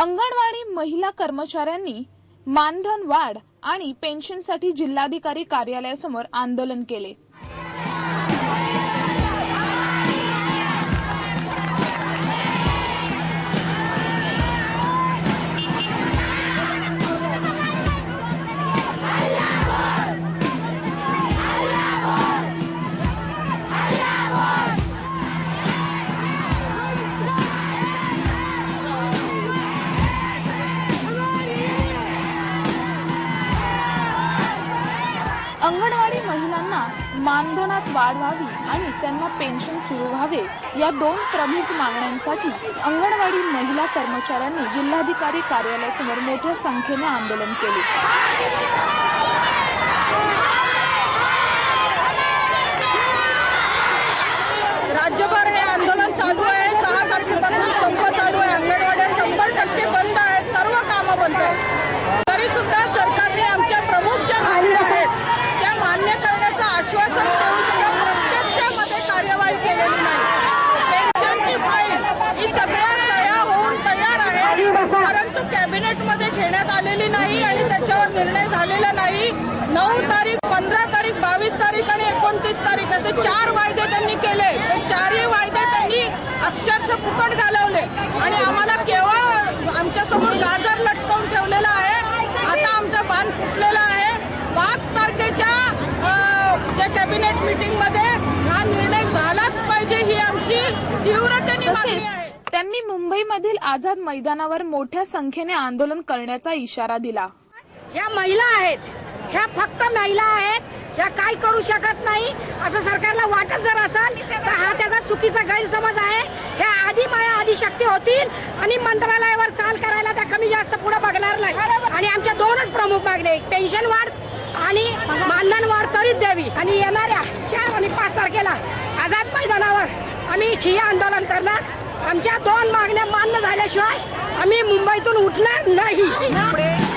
अंगणवाडी महिला कर्मचाऱ्यांनी मानधन वाढ आणि पेन्शनसाठी जिल्हाधिकारी कार्यालयासमोर आंदोलन केले. महिलांना मानधनात वाढ व्हावी आणि त्यांना पेन्शन सुरू व्हावे या दोन प्रमुख मागण्यांसाठी अंगणवाडी महिला कर्मचाऱ्यांनी जिल्हाधिकारी कार्यालयासमोर मोठ्या संख्येने आंदोलन केले राज्यभर हे आंदोलन चालू आहे सहा तारखेपासून संप चालू आहे अंगणवाड्या शंभर टक्के बंद आहेत सर्व कामं बंद आहेत तरी सुद्धा सरकारने आमच्या प्रमुख ज्या मागण्या आहेत त्या मान्य करण्याचं आश्वासन देऊन सुद्धा प्रत्यक्षामध्ये कार्यवाही केलेली नाही पेन्शनची फाईल ही सगळ्या सह्या होऊन तयार आहे परंतु कॅबिनेटमध्ये घेण्यात आलेली नाही आणि त्याच्यावर निर्णय झालेला नाही. नऊ तारीख पंधरा तारीख बावीस तारीख आणि एकोणतीस तारीख असे चार वायदे त्यांनी केले. ते चारही वायदे त्यांनी अक्षरशः फुकट घालवले. आणि आम्हाला केवळ आमच्यासमोर गाजर लटकवून ठेवलेला आहे. आता आमचं बांध फुटलेलं आहे. पाच तारखेच्या जे कॅबिनेट मीटिंगमध्ये हा निर्णय झालाच पाहिजे ही आमची तीव्रतेने मागणी आहे. त्यांनी मुंबईमधील आझाद मैदानावर मोठ्या संख्येने आंदोलन करण्याचा इशारा दिला. ह्या महिला आहेत. ह्या फक्त महिला आहेत. ह्या काय करू शकत नाही? असं सरकारला वाटत जर असेल तर हा त्याचा चुकीचा गैरसमज आहे. ह्या आधी माया आधी शक्ती होतील आणि मंत्रालयावर चाल करायला त्या कमी जास्त पुढे बघणार नाही. आणि आमच्या दोनच प्रमुख मागण्या एक पेन्शन वाढ आणि मानधन वाढ तरीच द्यावी. आणि येणाऱ्या चार आणि पाच तारखेला आझाद मैदानावर आम्ही ठिय्या आंदोलन करणार. आमच्या दोन मागण्या मान्य झाल्याशिवाय आम्ही मुंबईतून उठणार नाही.